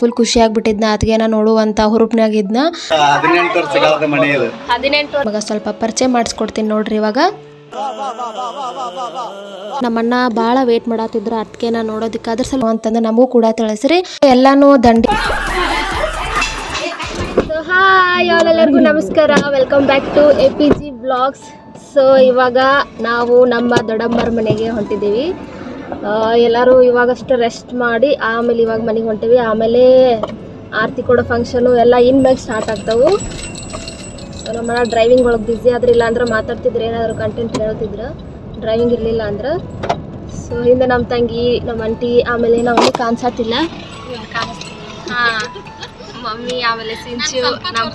Full ಖುಷಿ ಆಗ್ಬಿಟ್ಟಿದ್ನ ಅದಕ್ಕೆ ನೋಡುವಂತ ಹುರುಪ್ನಾಗಿದ್ನ ಹದಿನೆಂಟು ಸ್ವಲ್ಪ ಪರಿಚಯ ಮಾಡಿಸ್ಕೊಡ್ತೀನಿ ನೋಡ್ರಿ ಇವಾಗ. ನಮ್ಮಣ್ಣ ಭಾಳ ವೇಟ್ ಮಾಡತ್ತಿದ್ರು ಅದಕ್ಕೆ ನಾ ನೋಡೋದಕ್ಕೆ ಅದ್ರ ಸಲ ಅಂತಂದ್ರೆ ನಮಗೂ ಕೂಡ ತಿಳಿಸ್ರಿ. ಎಲ್ಲಾನು ದಂಡಿ ಹಾಯ್ ಎಲ್ಲರಿಗೂ ನಮಸ್ಕಾರ. Welcome back to A P G blogs so ಇವಾಗ ನಾವು ನಮ್ಮ ದೊಡ್ಡಮ್ಮರ ಮನೆಗೆ ಹೊಂಟಿದ್ದೀವಿ. ಎಲ್ಲರೂ ಇವಾಗಷ್ಟು ರೆಸ್ಟ್ ಮಾಡಿ ಆಮೇಲೆ ಇವಾಗ ಮನೆಗೆ ಹೊಂಟೀವಿ. ಆಮೇಲೆ ಆರತಿ ಕೊಡೋ ಫಂಕ್ಷನು ಎಲ್ಲ ಇನ್ಮೇಲೆ ಸ್ಟಾರ್ಟ್ ಆಗ್ತಾವು. ಸೊ ನಮ್ಮನ್ನ ಡ್ರೈವಿಂಗ್ ಒಳಗೆ ಬ್ಯುಸಿ ಆದ್ರೆ ಇಲ್ಲ ಅಂದ್ರೆ ಮಾತಾಡ್ತಿದ್ರು ಏನಾದ್ರು ಕಂಟೆಂಟ್ ಹೇಳ್ತಿದ್ರು ಡ್ರೈವಿಂಗ್ ಇರಲಿಲ್ಲ ಅಂದ್ರೆ. ಸೊ ಹಿಂದೆ ನಮ್ಮ ತಂಗಿ ನಮ್ಮ ಅಂಟಿ ಆಮೇಲೆ ನಾವು ಕಾಣಿಸತ್ತಿಲ್ಲ ಹಾಂ ಮಮ್ಮಿ ಆಮೇಲೆ ಸಿಂಚು ನಮ್ಮ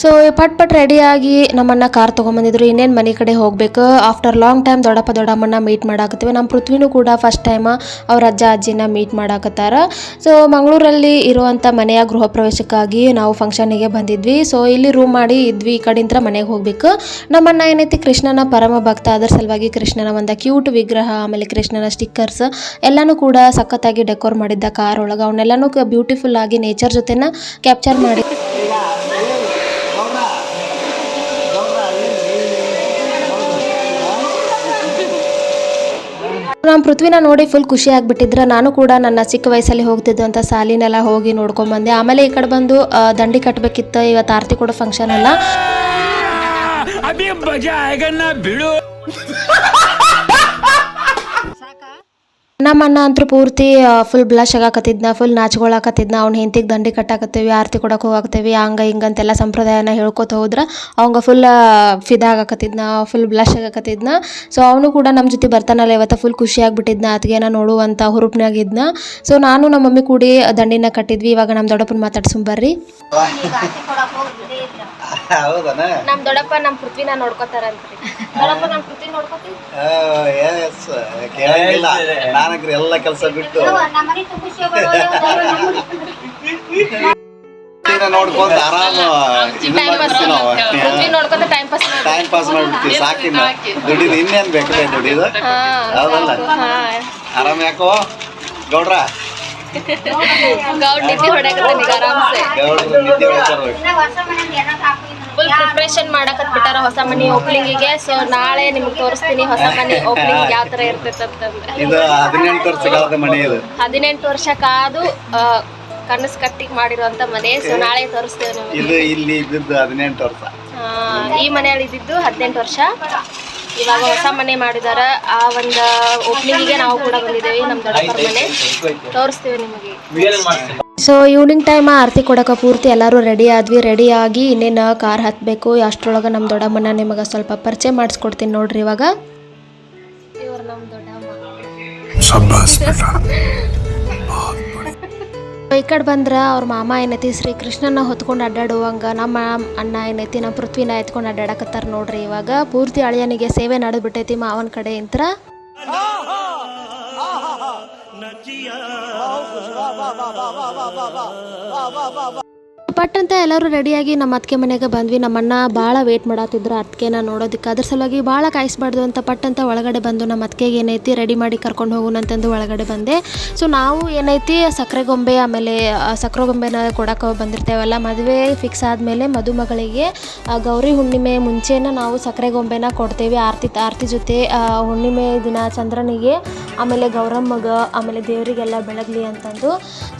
ಸೊ ಪಟ್ ಪಟ್ ರೆಡಿಯಾಗಿ ನಮ್ಮನ್ನ ಕಾರ್ ತೊಗೊಂಬಂದಿದ್ರು. ಇನ್ನೇನು ಮನೆ ಕಡೆ ಹೋಗ್ಬೇಕು. ಆಫ್ಟರ್ ಲಾಂಗ್ ಟೈಮ್ ದೊಡ್ಡಪ್ಪ ದೊಡ್ಡಮ್ಮನ ಮೀಟ್ ಮಾಡಾಕತ್ತೀವಿ. ನಮ್ಮ ಪೃಥ್ವಿನೂ ಕೂಡ ಫಸ್ಟ್ ಟೈಮ್ ಅವ್ರ ಅಜ್ಜ, ಅಜ್ಜಿನ ಮೀಟ್ ಮಾಡಾಕತ್ತಾರ. ಸೊ ಮಂಗಳೂರಲ್ಲಿ ಇರುವಂಥ ಮನೆಯ ಗೃಹ ಪ್ರವೇಶಕ್ಕಾಗಿ ನಾವು ಫಂಕ್ಷನಿಗೆ ಬಂದಿದ್ವಿ. ಸೊ ಇಲ್ಲಿ ರೂಮ್ ಮಾಡಿ ಇದ್ವಿ. ಈ ಕಡೆಯಿಂದ ಮನೆಗೆ ಹೋಗ್ಬೇಕು. ನಮ್ಮನ್ನ ಏನೈತಿ ಕೃಷ್ಣನ ಪರಮ ಭಕ್ತ ಅದರ ಸಲುವಾಗಿ ಕೃಷ್ಣನ ಒಂದು ಕ್ಯೂಟ್ ವಿಗ್ರಹ, ಆಮೇಲೆ ಕೃಷ್ಣನ ಸ್ಟಿಕ್ಕರ್ಸ್ ಎಲ್ಲನೂ ಕೂಡ ಸಖತ್ತಾಗಿ ಡೆಕೋರ್ ಮಾಡಿದ್ದ ಕಾರ್ ಒಳಗೆ. ಅವನ್ನೆಲ್ಲನೂ ಬ್ಯೂಟಿಫುಲ್ ಆಗಿ ನೇಚರ್ ಜೊತೆನ ಕ್ಯಾಪ್ಚರ್ ಮಾಡಿ ನಮ್ಮ ಪೃಥ್ವಿನ ನೋಡಿ ಫುಲ್ ಖುಷಿ ಆಗಿಬಿಟ್ಟಿದ್ರೆ. ನಾನು ಕೂಡ ನನ್ನ ಚಿಕ್ಕ ವಯಸ್ಸಲ್ಲಿ ಹೋಗ್ತಿದ್ದಂಥ ಸಾಲಿನೆಲ್ಲ ಹೋಗಿ ನೋಡ್ಕೊಂಡ್ಬಂದೆ ಆಮೇಲೆ ಈ ಕಡೆ ಬಂದು ದಂಡಿ ಕಟ್ಟಬೇಕಿತ್ತು ಇವತ್ತು ಆರತಿ ಕೂಡ ಫಂಕ್ಷನ್ ಎಲ್ಲ ಬಿಡು. ನಮ್ಮ ಅಣ್ಣ ಅಂತೂ ಪೂರ್ತಿ ಫುಲ್ ಬ್ಲಶ್ ಆಗಾಕತ್ತಿದ್ನ ಫುಲ್ ನಾಚ್ಕೊಳಕತ್ತಿದ್ನ. ಅವ್ನ ಹೆಂತಿಗೆ ದಂಡಿ ಕಟ್ಟಾಕತ್ತೀವಿ, ಆರತಿ ಕೊಡಕ್ಕೆ ಹೋಗಾಕತ್ತೀವಿ, ಹಂಗ ಹಿಂಗಂತೆಲ್ಲ ಸಂಪ್ರದಾಯನ ಹೇಳ್ಕೊತ ಹೋದ್ರೆ ಅವಂಗ ಫುಲ್ ಫಿದಾಗಕತ್ತಿದ್ನ ಫುಲ್ ಬ್ಲಶ್ ಆಗಾಕತ್ತಿದ್ನ. ಸೊ ಅವನು ಕೂಡ ನಮ್ಮ ಜೊತೆ ಬರ್ತಾನಲ್ಲ ಇವತ್ತು ಫುಲ್ ಖುಷಿ ಆಗಿಬಿಟ್ಟಿದ್ನ ಅದಕ್ಕೆ ನೋಡುವಂಥ ಹುರುಪ್ನಾಗಿದ್ನ ಸೊ ನಾನು ನಮ್ಮ ಮಮ್ಮಿ ಕೂಡಿ ದಂಡಿನ ಕಟ್ಟಿದ್ವಿ, ಇವಾಗ ನಮ್ಮ ದೊಡ್ಡಪ್ಪನ ಮಾತಾಡ್ಸುಂ ಬರ್ರಿ. ಹೌದನ? ನಮ್ ದೊಡ್ಡಪ್ಪ ನಮ್ ಪೃಥ್ವಿನ ನೋಡ್ಕೋತಾರಂತ್ರಿ. ದೊಡ್ಡಪ್ಪ ನಮ್ಮ ಪೃಥ್ವಿ ನೋಡ್ಕೋತೀವಿ ಎಸ್ ಕೇಳಂಗಿಲ್ಲ. ನಾನಕ್ರಿ ಎಲ್ಲ ಕೆಲಸ ಬಿಟ್ಟು. ನೋಡ್ಕೊಂತ ಆರಾಮ ನೋಡ್ಕೊಂತ ಟೈಮ್ ಪಾಸ್ ಟೈಮ್ ಪಾಸ್ ಮಾಡ್ಬಿಡ್ತೀವಿ ಸಾಕಿನ ದುಡಿದು ಇನ್ನೇನ್ ಬೇಕಲ್ಲ ದುಡಿದು? ಹೌದಲ್ಲ? ಆರಾಮ ಯಾಕೋ? ಗೌಡ್ರ? ಗೌಡ್ ನಿದ್ದೆ ಫುಲ್ ಪ್ರಿಪ್ರೇಷನ್ ಮಾಡಕತ್ ಬಿಟ್ಟಾರ ಹೊಸ ಮನಿ ಓಪನಿಂಗಿಗೆ ಸೊ ನಾಳೆ ನಿಮ್ಗೆ ತೋರಿಸ್ತೀನಿ ಹೊಸ ಮನಿ ಓಪನಿಂಗ್ ಯಾವ ತರ ಇರ್ತೈತೆ ಅಂತಂದ್ರೆ ಇದು ಹದಿನೆಂಟು ವರ್ಷ ಕಾದು ಕನಸು ಕಟ್ಟಿ ಮಾಡಿರುವಂತ ಮನೆ. ಸೊ ನಾಳೆ ತೋರಿಸ್ತೇವೆ ಇದು ಇಲ್ಲಿ ಇದ್ದದ್ದು ಹದಿನೆಂಟು ವರ್ಷ. ಆ, ಈ ಮನೆಯಲ್ಲಿ ಇದ್ದಿದ್ದು ಹದಿನೆಂಟು ವರ್ಷ. ಇವಾಗ ಹೊಸ ಮನೆ ಮಾಡಿದಾರ. ಆ ಒಂದು ಓಪನಿಂಗಿಗೆ ನಾವು ಕೂಡ ಬಂದಿದ್ದೇವೆ ನಮ್ಮ ದೊಡ್ಡಪ್ಪರ ಮನೆ. ತೋರಿಸ್ತೀವಿ ನಿಮಗೆ. ಸೊ ಈವ್ನಿಂಗ್ ಟೈಮ್ ಆರತಿ ಕೊಡಕ್ಕೆ ಪೂರ್ತಿ ಎಲ್ಲರೂ ರೆಡಿ ಆದ್ವಿ. ರೆಡಿ ಆಗಿ ಇನ್ನೇನು ಕಾರ್ ಹತ್ತಬೇಕು ಅಷ್ಟರೊಳಗೆ ನಮ್ಮ ದೊಡ್ಡಮ್ಮನ ನಿಮಗೆ ಸ್ವಲ್ಪ ಪರಿಚಯ ಮಾಡಿಸ್ಕೊಡ್ತೀನಿ ನೋಡ್ರಿ ಇವಾಗ. ಈ ಕಡೆ ಬಂದ್ರೆ ಅವ್ರ ಮಾಮ ಏನೈತಿ ಶ್ರೀಕೃಷ್ಣನ ಹೊತ್ಕೊಂಡು ಅಡ್ಡಾಡುವಂಗ ನಮ್ಮ ಅಣ್ಣ ಏನೈತಿ ನಮ್ಮ ಪೃಥ್ವಿನ ಎತ್ಕೊಂಡು ಅಡ್ಡಾಡಕತ್ತಾರ ನೋಡ್ರಿ ಇವಾಗ. ಪೂರ್ತಿ ಅಳಿಯನಿಗೆ ಸೇವೆ ನಡೆದ್ಬಿಟ್ಟೈತಿ ಮಾವನ ಕಡೆ ಇಂತ್ರ বাহ বাহ বাহ বাহ বাহ বাহ বাহ বাহ বাহ বাহ বাহ ಪಟ್ ಅಂತ ಎಲ್ಲರೂ ರೆಡಿಯಾಗಿ ನಮ್ಮ ಅತ್ತಿಗೆ ಮನೆಗೆ ಬಂದ್ವಿ. ನಮ್ಮಣ್ಣ ಭಾಳ ವೇಟ್ ಮಾಡತ್ತಿದ್ರು ಅತ್ತಿಗೆನ ನೋಡೋದಕ್ಕೆ. ಅದ್ರ ಸಲುವಾಗಿ ಭಾಳ ಕಾಯಿಸ್ಬಾರ್ದು ಅಂತ ಪಟ್ ಅಂತ ಒಳಗಡೆ ಬಂದು ನಮ್ಮ ಅತ್ತಿಗೆಗೆ ಏನೈತಿ ರೆಡಿ ಮಾಡಿ ಕರ್ಕೊಂಡು ಹೋಗೋಣ ಅಂತಂದು ಒಳಗಡೆ ಬಂದೆ. ಸೊ ನಾವು ಏನೈತಿ ಸಕ್ಕರೆ ಗೊಂಬೆ ಆಮೇಲೆ ಸಕ್ಕರೆ ಗೊಂಬೆನ ಕೊಡಕ್ಕೆ ಬಂದಿರ್ತೇವಲ್ಲ, ಮದುವೆ ಫಿಕ್ಸ್ ಆದಮೇಲೆ ಮದುಮಗಳಿಗೆ ಗೌರಿ ಹುಣ್ಣಿಮೆ ಮುಂಚೆನ ನಾವು ಸಕ್ಕರೆ ಗೊಂಬೆನ ಕೊಡ್ತೇವೆ. ಆರತಿ ಆರತಿ ಜೊತೆ ಹುಣ್ಣಿಮೆ ದಿನ ಚಂದ್ರನಿಗೆ, ಆಮೇಲೆ ಗೌರಮ್ಮಗ, ಆಮೇಲೆ ದೇವರಿಗೆಲ್ಲ ಬೆಳಗ್ಲಿ ಅಂತಂದು.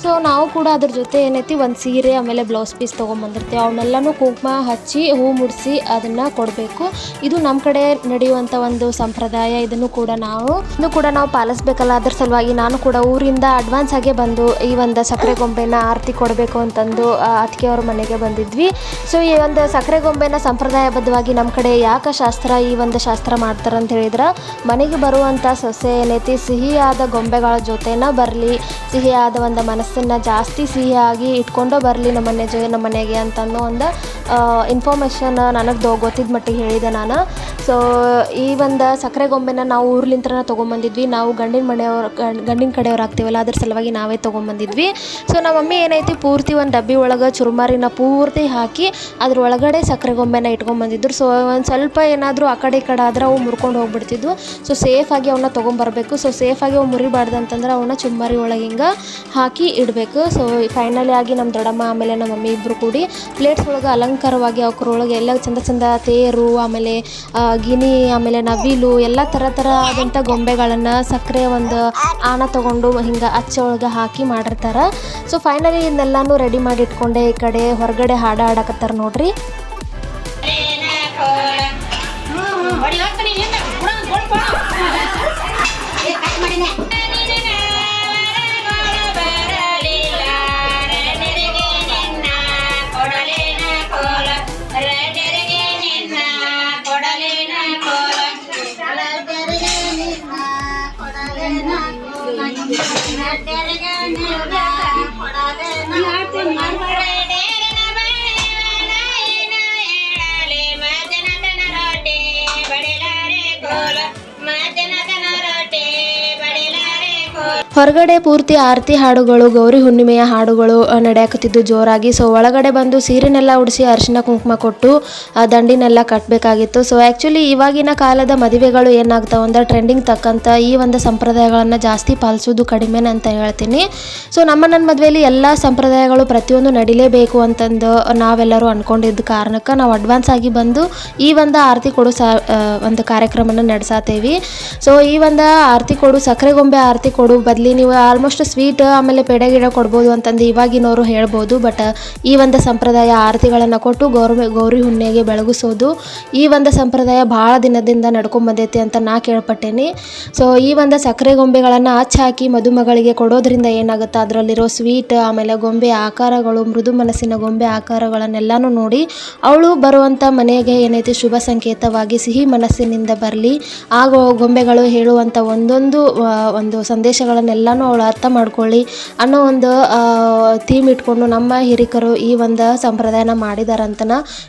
ಸೊ ನಾವು ಕೂಡ ಅದ್ರ ಜೊತೆ ಏನೈತಿ ಒಂದು ಸೀರೆ, ಆಮೇಲೆ ಬ್ಲೌಸ್ ಪೀಸ್ ತೊಗೊಂಬಂದಿರ್ತೀವಿ. ಅವನ್ನೆಲ್ಲನೂ ಕುಂಕುಮ ಹಚ್ಚಿ ಹೂ ಮುಡಿಸಿ ಅದನ್ನು ಕೊಡಬೇಕು. ಇದು ನಮ್ಮ ಕಡೆ ನಡೆಯುವಂಥ ಒಂದು ಸಂಪ್ರದಾಯ. ಇದನ್ನು ಕೂಡ ನಾವು ಇನ್ನು ಕೂಡ ನಾವು ಪಾಲಿಸ್ಬೇಕಲ್ಲ. ಅದ್ರ ಸಲುವಾಗಿ ನಾನು ಕೂಡ ಊರಿಂದ ಅಡ್ವಾನ್ಸ್ ಆಗೇ ಬಂದು ಈ ಒಂದು ಸಕ್ಕರೆ ಗೊಂಬೆನ ಆರತಿ ಕೊಡಬೇಕು ಅಂತಂದು ಅದಕ್ಕೆ ಅವ್ರ ಮನೆಗೆ ಬಂದಿದ್ವಿ. ಸೊ ಈ ಒಂದು ಸಕ್ಕರೆ ಗೊಂಬೆನ ಸಂಪ್ರದಾಯಬದ್ಧವಾಗಿ ನಮ್ಮ ಕಡೆ ಯಾಕೆ ಶಾಸ್ತ್ರ ಈ ಒಂದು ಶಾಸ್ತ್ರ ಮಾಡ್ತಾರೆ ಅಂತ ಹೇಳಿದ್ರೆ, ಮನೆಗೆ ಬರುವಂಥ ಸೊಸೆ ಏನೈತಿ ಸಿಹಿಯಾದ ಗೊಂಬೆಗಳ ಜೊತೆನ ಬರಲಿ, ಸಿಹಿಯಾದ ಒಂದು ಮನಸ್ಸನ್ನು ಜಾಸ್ತಿ ಸಿಹಿಯಾಗಿ ಇಟ್ಕೊಂಡು ಬರಲಿ ನಮ್ಮನೆ ಜೊತೆ ನಮ್ಮ ಮನೆಗೆ ಅಂತಂದು ಒಂದು ಇನ್ಫಾರ್ಮೇಷನ್ ನನಗೆ ದೊ ಗೊತ್ತಿದ್ದ ಮಟ್ಟಿಗೆ ಹೇಳಿದೆ ನಾನು. ಸೊ ಈ ಒಂದು ಸಕ್ಕರೆ ಗೊಂಬೆನ ನಾವು ಊರ್ಲಿಂತ್ರನ ತೊಗೊಂಬಂದಿದ್ವಿ. ನಾವು ಗಂಡಿನ ಮನೆಯವ್ರ ಗಂಡಿನ ಕಡೆಯವ್ರು ಆಗ್ತೀವಲ್ಲ, ಅದ್ರ ಸಲುವಾಗಿ ನಾವೇ ತೊಗೊಂಬಂದಿದ್ವಿ. ಸೊ ನಮ್ಮ ಮಮ್ಮಿ ಏನೈತಿ, ಪೂರ್ತಿ ಒಂದು ಡಬ್ಬಿ ಒಳಗೆ ಚುರುಮಾರಿನ ಪೂರ್ತಿ ಹಾಕಿ ಅದ್ರ ಒಳಗಡೆ ಸಕ್ಕರೆ ಗೊಂಬೆನ ಇಟ್ಕೊಂಬಂದಿದ್ರು ಸೊ ಒಂದು ಸ್ವಲ್ಪ ಏನಾದರೂ ಆ ಕಡೆ ಈ ಕಡೆ ಆದ್ರೆ ಅವು ಮುರ್ಕೊಂಡು ಹೋಗ್ಬಿಡ್ತಿದ್ವು. ಸೊ ಸೇಫಾಗಿ ಅವನ್ನ ತೊಗೊಂಬರ್ಬೇಕು. ಸೊ ಸೇಫಾಗಿ ಅವು ಮುರಿಬಾರ್ದು ಅಂತಂದ್ರೆ ಅವನ್ನ ಚುಮ್ಮಾರಿ ಒಳಗೆ ಹಿಂಗೆ ಹಾಕಿ ಇಡಬೇಕು. ಸೊ ಫೈನಲಿ ಆಗಿ ನಮ್ಮ ದೊಡ್ಡಮ್ಮ ಆಮೇಲೆ ನಮ್ಮ ಮಮ್ಮಿ ಇಬ್ಬರು ಕೂಡಿ ಪ್ಲೇಟ್ಸ್ ಒಳಗೆ ಅಲಂಕಾರವಾಗಿ ಅವಕ್ರೊಳಗೆ ಎಲ್ಲ ಚಂದ ಚಂದ ತೇರು, ಆಮೇಲೆ ಗಿನಿ ಆಮೇಲೆ ನವಿಲು, ಎಲ್ಲ ಥರ ಥರ ಆದಂಥ ಗೊಂಬೆಗಳನ್ನು ಸಕ್ಕರೆ ಒಂದು ಆಣ ತೊಗೊಂಡು ಹಿಂಗೆ ಒಳಗೆ ಹಾಕಿ ಮಾಡಿರ್ತಾರೆ. ಸೊ ಫೈನಲಿ ಇದನ್ನೆಲ್ಲನೂ ರೆಡಿ ಮಾಡಿ ಇಟ್ಕೊಂಡೆ ಈ ಕಡೆ ಹೊರಗಡೆ ಹಾಡು ಹಾಡಕತ್ತಾರೆ ನೋಡ್ರಿ. ಮಾಡ್ತಾರೆ ಮಾಡ್ತಾರೆ ಹೊರಗಡೆ ಪೂರ್ತಿ ಆರತಿ ಹಾಡುಗಳು, ಗೌರಿ ಹುಣ್ಣಿಮೆಯ ಹಾಡುಗಳು ನಡೆಯಕತ್ತಿದ್ದು ಜೋರಾಗಿ. ಸೊ ಒಳಗಡೆ ಬಂದು ಸೀರೆನೆಲ್ಲ ಉಡಿಸಿ ಅರಿಶಿನ ಕುಂಕುಮ ಕೊಟ್ಟು, ಆ, ದಂಡಿನೆಲ್ಲ ಕಟ್ಟಬೇಕಾಗಿತ್ತು ಸೊ ಆ್ಯಕ್ಚುಲಿ ಇವಾಗಿನ ಕಾಲದ ಮದುವೆಗಳು ಏನಾಗ್ತಾವೆ ಅಂದ್ರೆ ಟ್ರೆಂಡಿಂಗ್ ತಕ್ಕಂಥ ಈ ಒಂದು ಸಂಪ್ರದಾಯಗಳನ್ನು ಜಾಸ್ತಿ ಪಾಲಿಸೋದು ಕಡಿಮೆನೇ ಅಂತ ಹೇಳ್ತೀನಿ. ಸೊ ನಮ್ಮ ನನ್ನ ಮದುವೆಯಲ್ಲಿ ಎಲ್ಲ ಸಂಪ್ರದಾಯಗಳು ಪ್ರತಿಯೊಂದು ನಡಿಲೇಬೇಕು ಅಂತಂದು ನಾವೆಲ್ಲರೂ ಅಂದ್ಕೊಂಡಿದ್ದ ಕಾರಣಕ್ಕೆ ನಾವು ಅಡ್ವಾನ್ಸ್ ಆಗಿ ಬಂದು ಈ ಒಂದು ಆರತಿ ಕೊಡು ಸಾ ಒಂದು ಕಾರ್ಯಕ್ರಮನ ನಡೆಸಾತೇವಿ. ಸೊ ಈ ಒಂದು ಆರತಿ ಕೊಡು, ಸಕ್ಕರೆ ಗೊಂಬೆ ಆರತಿ ಕೊಡು ಬದಲಿ ನೀವು ಆಲ್ಮೋಸ್ಟ್ ಸ್ವೀಟ್ ಆಮೇಲೆ ಪೆಡೆ ಗಿಡ ಕೊಡ್ಬೋದು ಅಂತಂದು ಇವಾಗಿನವರು ಹೇಳ್ಬೋದು. ಬಟ್ ಈ ಒಂದು ಸಂಪ್ರದಾಯ ಆರತಿಗಳನ್ನು ಕೊಟ್ಟು ಗೌರಿ ಗೌರಿ ಹುಣ್ಣೆಗೆ ಬೆಳಗಿಸೋದು ಈ ಒಂದು ಸಂಪ್ರದಾಯ ಭಾಳ ದಿನದಿಂದ ನಡ್ಕೊಂಬಂದೈತಿ ಅಂತ ನಾ ಕೇಳ್ಪಟ್ಟೇನಿ. ಸೊ ಈ ಒಂದು ಸಕ್ಕರೆ ಗೊಂಬೆಗಳನ್ನು ಹಾಕಿ ಮದುಮಗಳಿಗೆ ಕೊಡೋದ್ರಿಂದ ಏನಾಗುತ್ತೆ? ಅದರಲ್ಲಿರೋ ಸ್ವೀಟ್ ಆಮೇಲೆ ಗೊಂಬೆ ಆಕಾರಗಳು, ಮೃದು ಮನಸ್ಸಿನ ಗೊಂಬೆ ಆಕಾರಗಳನ್ನೆಲ್ಲನೂ ನೋಡಿ ಅವಳು ಬರುವಂಥ ಮನೆಗೆ ಏನೈತಿ? ಶುಭ ಸಂಕೇತವಾಗಿ ಸಿಹಿ ಮನಸ್ಸಿನಿಂದ ಬರಲಿ. ಆ ಗೊಂಬೆಗಳು ಹೇಳುವಂಥ ಒಂದೊಂದು ಒಂದು ಒಂದು ಸಂದೇಶಗಳನ್ನೆಲ್ಲನೂ ಅವಳು ಅರ್ಥ ಮಾಡ್ಕೊಳ್ಳಿ ಅನ್ನೋ ಒಂದು ಥೀಮ್ ಇಟ್ಕೊಂಡು ನಮ್ಮ ಹಿರಿಕರು ಈ ಒಂದು ಸಂಪ್ರದಾಯನ ಮಾಡಿದಾರಂತ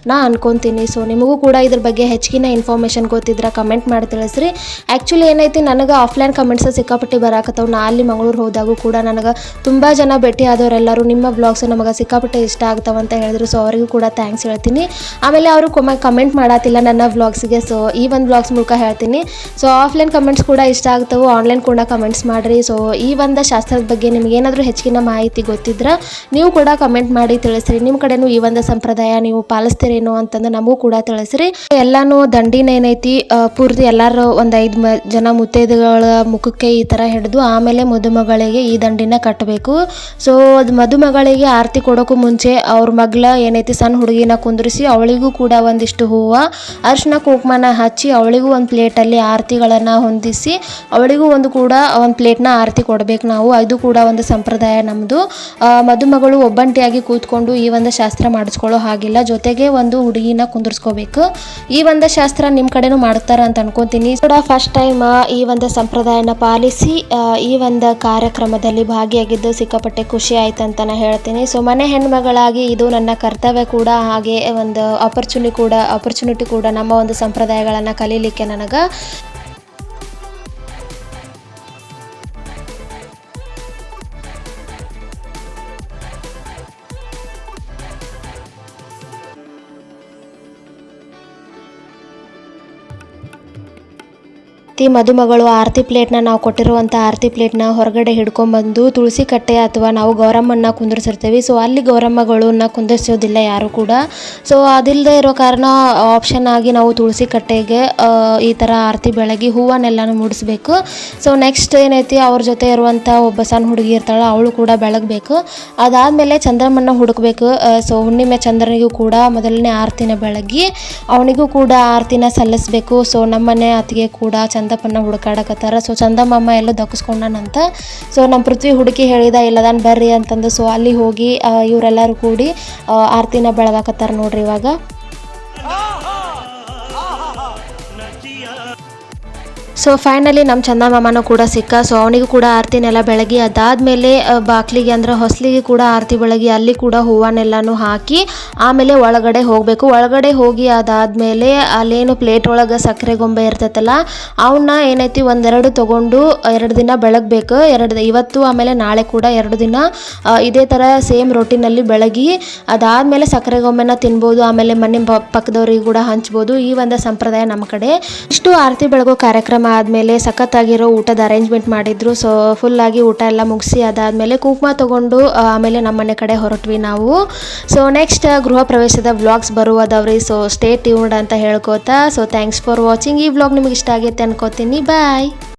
ನಾ ಅನ್ಕೊತೀನಿ. ಸೊ ನಿಮಗೂ ಕೂಡ ಇದ್ರ ಬಗ್ಗೆ ಹೆಚ್ಚಿನ ಇನ್ಫಾರ್ಮೇಷನ್ ಗೊತ್ತಿದ್ರೆ ಕಮೆಂಟ್ ಮಾಡಿ ತಿಳಿಸ್ರಿ. ಆ್ಯಕ್ಚುಲಿ ಏನೈತಿ, ನನಗೆ ಆಫ್ಲೈನ್ ಕಮೆಂಟ್ಸ್ ಸಿಕ್ಕಾಪಟ್ಟಿ ಬರಾಕತ್ತವು. ನಾ ಅಲ್ಲಿ ಮಂಗಳೂರು ಹೋದಾಗೂ ಕೂಡ ನನಗೆ ತುಂಬ ಜನ ಭೇಟಿ ಆದವರೆಲ್ಲರೂ ನಿಮ್ಮ ಬ್ಲಾಗ್ಸ್ ನಮಗೆ ಸಿಕ್ಕಾಪಟ್ಟೆ ಇಷ್ಟ ಆಗ್ತಾವಂತ ಹೇಳಿದ್ರು. ಸೊ ಅವರಿಗೂ ಕೂಡ ಥ್ಯಾಂಕ್ಸ್ ಹೇಳ್ತೀನಿ. ಆಮೇಲೆ ಅವರು ಕೊಮ ಕಮೆಂಟ್ ಮಾಡತ್ತಿಲ್ಲ ನನ್ನ ವ್ಲಾಗ್ಸ್ಗೆ ಸೊ ಈ ಒಂದು ಬ್ಲಾಗ್ಸ್ ಮೂಲಕ ಹೇಳ್ತೀನಿ. ಸೊ ಆಫ್ಲೈನ್ ಕಮೆಂಟ್ಸ್ ಕೂಡ ಇಷ್ಟ ಆಗ್ತವೆ. ಆನ್ಲೈನ್ ಕೂಡ ಕಮೆಂಟ್ಸ್ ಮಾಡಿರಿ. ಸೊ ಈ ಒಂದು ಶಾಸ್ತ್ರದ ಬಗ್ಗೆ ನಿಮ್ಗೆ ಏನಾದರೂ ಹೆಚ್ಚಿನ ಮಾಹಿತಿ ಗೊತ್ತಿದ್ರೆ ನೀವು ಕೂಡ ಕಮೆಂಟ್ ಮಾಡಿ ತಿಳಿಸ್ರಿ. ನಿಮ್ಮ ಕಡೆನೂ ಈ ಒಂದು ಸಂಪ್ರದಾಯ ನೀವು ಪಾಲಿಸ್ತೀರೇನೋ ಅಂತಂದು ನಮಗೂ ಕೂಡ ತಿಳಿಸ್ರಿ. ಎಲ್ಲಾನು ದಂಡಿನ ಏನೈತಿ ಪೂರ್ತಿ ಎಲ್ಲರೂ ಒಂದು ಐದು ಜನ ಮುತ್ತೈದೆಗಳ ಮುಖಕ್ಕೆ ಈ ಥರ ಹಿಡಿದು ಆಮೇಲೆ ಮದುಮಗಳಿಗೆ ಈ ದಂಡಿನ ಕಟ್ಟಬೇಕು ಸೊ ಅದು ಮದುಮಗಳಿಗೆ ಆರತಿ ಕೊಡೋಕ್ಕೂ ಮುಂಚೆ ಅವ್ರ ಮಗಳ ಏನೈತಿ ಸಣ್ಣ ಹುಡುಗಿನ ಕುಂದ್ರಿಸಿ ಅವಳಿಗೂ ಕೂಡ ಒಂದಿಷ್ಟು ಹೂವು, ಅರ್ಶಿನ ಕುಂಕುಮನ ಹಚ್ಚಿ ಅವಳಿಗೂ ಒಂದು ಪ್ಲೇಟಲ್ಲಿ ಆರತಿಗಳನ್ನು ಹೊಂದಿಸಿ ಅವಳಿಗೂ ಒಂದು ಕೂಡ ಒಂದು ಪ್ಲೇಟ್ನ ಆರತಿ ಕೊಡಬೇಕು ನಾವು. ಇದು ಕೂಡ ಒಂದು ಸಂಪ್ರದಾಯ ನಮ್ಮದು ಮದುಮಗಳು ಒಬ್ಬಂಟಿಯಾಗಿ ಕೂತ್ಕೊಂಡು ಈ ಒಂದು ಶಾಸ್ತ್ರ ಮಾಡಿಸ್ಕೊಳ್ಳೋ ಹಾಗಿಲ್ಲ. ಜೊತೆಗೆ ಒಂದು ಹುಡುಗಿನ ಕುಂದಿರ್ಸ್ಕೋಬೇಕು. ಈ ಒಂದು ಶಾಸ್ತ್ರ ನಿಮ್ಮ ಕಡೆನೂ ಮಾಡ್ತಾರ ಅಂತ ಅನ್ಕೊತೀನಿ. ಕೂಡ ಫಸ್ಟ್ ಟೈಮ್ ಈ ಒಂದು ಸಂಪ್ರದಾಯನ ಪಾಲಿಸಿ ಈ ಒಂದು ಕಾರ್ಯಕ್ರಮದಲ್ಲಿ ಭಾಗಿಯಾಗಿದ್ದು ಸಿಕ್ಕಾಪಟ್ಟೆ ಖುಷಿ ಆಯ್ತು ಅಂತ ನಾನು ಹೇಳ್ತೀನಿ. ಸೊ ಮನೆ ಹೆಣ್ಮಗಳಾಗಿ ಇದು ನನ್ನ ಕರ್ತವ್ಯ ಕೂಡ, ಹಾಗೆ ಒಂದು ಆಪರ್ಚುನಿ ಕೂಡ ಆಪರ್ಚುನಿಟಿ ಕೂಡ ನಮ್ಮ ಒಂದು ಸಂಪ್ರದಾಯಗಳನ್ನು ಕಲೀಲಿಕ್ಕೆ ನನಗೆ ಪ್ರತಿ ಮದುಮಗಳು, ಆರತಿ ಪ್ಲೇಟ್ನ ನಾವು ಕೊಟ್ಟಿರುವಂಥ ಆರತಿ ಪ್ಲೇಟ್ನ ಹೊರಗಡೆ ಹಿಡ್ಕೊಂಡ್ಬಂದು ತುಳಸಿ ಕಟ್ಟೆ ಅಥವಾ ನಾವು ಗೌರಮ್ಮನ್ನ ಕುಂದಿರ್ಸಿರ್ತೀವಿ. ಸೊ ಅಲ್ಲಿ ಗೌರಮ್ಮಗಳನ್ನ ಕುಂದಿರ್ಸೋದಿಲ್ಲ ಯಾರು ಕೂಡ. ಸೊ ಅದಿಲ್ಲದೆ ಇರೋ ಕಾರಣ ಆಪ್ಷನ್ ಆಗಿ ನಾವು ತುಳಸಿ ಕಟ್ಟೆಗೆ ಈ ಥರ ಆರತಿ ಬೆಳಗಿ ಹೂವನ್ನೆಲ್ಲನೂ ಮೂಡಿಸ್ಬೇಕು. ಸೊ ನೆಕ್ಸ್ಟ್ ಏನೈತಿ, ಅವ್ರ ಜೊತೆ ಇರುವಂಥ ಒಬ್ಬ ಸಣ್ಣ ಹುಡುಗಿ ಇರ್ತಾಳೆ, ಅವಳು ಕೂಡ ಬೆಳಗಬೇಕು. ಅದಾದಮೇಲೆ ಚಂದ್ರಮ್ಮನ್ನ ಹುಡುಕ್ಬೇಕು. ಸೊ ಹುಣ್ಣಿಮೆ ಚಂದ್ರನಿಗೂ ಕೂಡ ಮೊದಲನೇ ಆರತಿನ ಬೆಳಗಿ, ಅವನಿಗೂ ಕೂಡ ಆರತಿನ ಸಲ್ಲಿಸಬೇಕು. ಸೊ ನಮ್ಮನೆ ಅತ್ತಿಗೆ ಕೂಡ ಚಂದಪ್ಪನ ಹುಡುಕಾಡಕತ್ತಾರ. ಸೊ ಚಂದಮ್ಮಮ್ಮ ಎಲ್ಲ ದಕ್ಕಿಸ್ಕೊಂಡಂತ ಸೊ ನಮ್ಮ ಪೃಥ್ವಿ ಹುಡುಕಿ ಹೇಳಿದ, ಇಲ್ಲದಾನ ಬರ್ರಿ ಅಂತಂದು. ಸೊ ಅಲ್ಲಿ ಹೋಗಿ ಇವರೆಲ್ಲರೂ ಕೂಡಿ ಆರತಿನ ಬೆಳಗಾಕತ್ತಾರ ನೋಡ್ರಿ ಇವಾಗ. ಸೊ ಫೈನಲಿ ನಮ್ಮ ಚಂದ ಮಾಮನೂ ಕೂಡ ಸಿಕ್ಕ. ಸೊ ಅವನಿಗೂ ಕೂಡ ಆರತಿನೆಲ್ಲ ಬೆಳಗಿ. ಅದಾದಮೇಲೆ ಬಾಕ್ಲಿಗೆ ಅಂದ್ರೆ ಹೊಸಲಿಗೆ ಕೂಡ ಆರತಿ ಬೆಳಗಿ. ಅಲ್ಲಿ ಕೂಡ ಹೂವನ್ನೆಲ್ಲನೂ ಹಾಕಿ ಆಮೇಲೆ ಒಳಗಡೆ ಹೋಗಬೇಕು. ಒಳಗಡೆ ಹೋಗಿ ಅದಾದಮೇಲೆ ಅಲ್ಲೇನು ಪ್ಲೇಟ್ ಒಳಗೆ ಸಕ್ಕರೆ ಗೊಂಬೆ ಇರ್ತೈತಲ್ಲ ಅವನ್ನ ಏನೈತಿ ಒಂದೆರಡು ತೊಗೊಂಡು ಎರಡು ದಿನ ಬೆಳಗ್ಬೇಕು. ಎರಡು ಇವತ್ತು ಆಮೇಲೆ ನಾಳೆ ಕೂಡ ಎರಡು ದಿನ ಇದೇ ಥರ ಸೇಮ್ ರೊಟ್ಟಿನಲ್ಲಿ ಬೆಳಗಿ ಅದಾದಮೇಲೆ ಸಕ್ಕರೆ ಗೊಂಬೆನ ತಿನ್ಬೋದು. ಆಮೇಲೆ ಮನೆ ಪಕ್ಕದವ್ರಿಗೆ ಕೂಡ ಹಂಚ್ಬೋದು. ಈ ಒಂದು ಸಂಪ್ರದಾಯ ನಮ್ಮ ಕಡೆ. ಇಷ್ಟು ಆರತಿ ಬೆಳಗೋ ಕಾರ್ಯಕ್ರಮ ಆದಮೇಲೆ ಸಖತ್ತಾಗಿರೋ ಊಟದ ಅರೇಂಜ್ಮೆಂಟ್ ಮಾಡಿದ್ರು. ಸೊ ಫುಲ್ಲಾಗಿ ಊಟ ಎಲ್ಲ ಮುಗಿಸಿ ಅದಾದಮೇಲೆ ಕುಂಕುಮ ತೊಗೊಂಡು ಆಮೇಲೆ ನಮ್ಮ ಮನೆ ಕಡೆ ಹೊರಟ್ವಿ ನಾವು. ಸೊ ನೆಕ್ಸ್ಟ್ ಗೃಹ ಪ್ರವೇಶದ ವ್ಲಾಗ್ಸ್ ಬರುವುದವ್ರಿ. ಸೊ ಸ್ಟೇ ಟ್ಯೂನ್ಡ್ ಅಂತ ಹೇಳ್ಕೋತಾ. ಸೊ ಥ್ಯಾಂಕ್ಸ್ ಫಾರ್ ವಾಚಿಂಗ್ ಈ ವ್ಲಾಗ್ ನಿಮಗೆ ಇಷ್ಟ ಆಗೈತೆ ಅನ್ಕೋತೀನಿ. ಬಾಯ್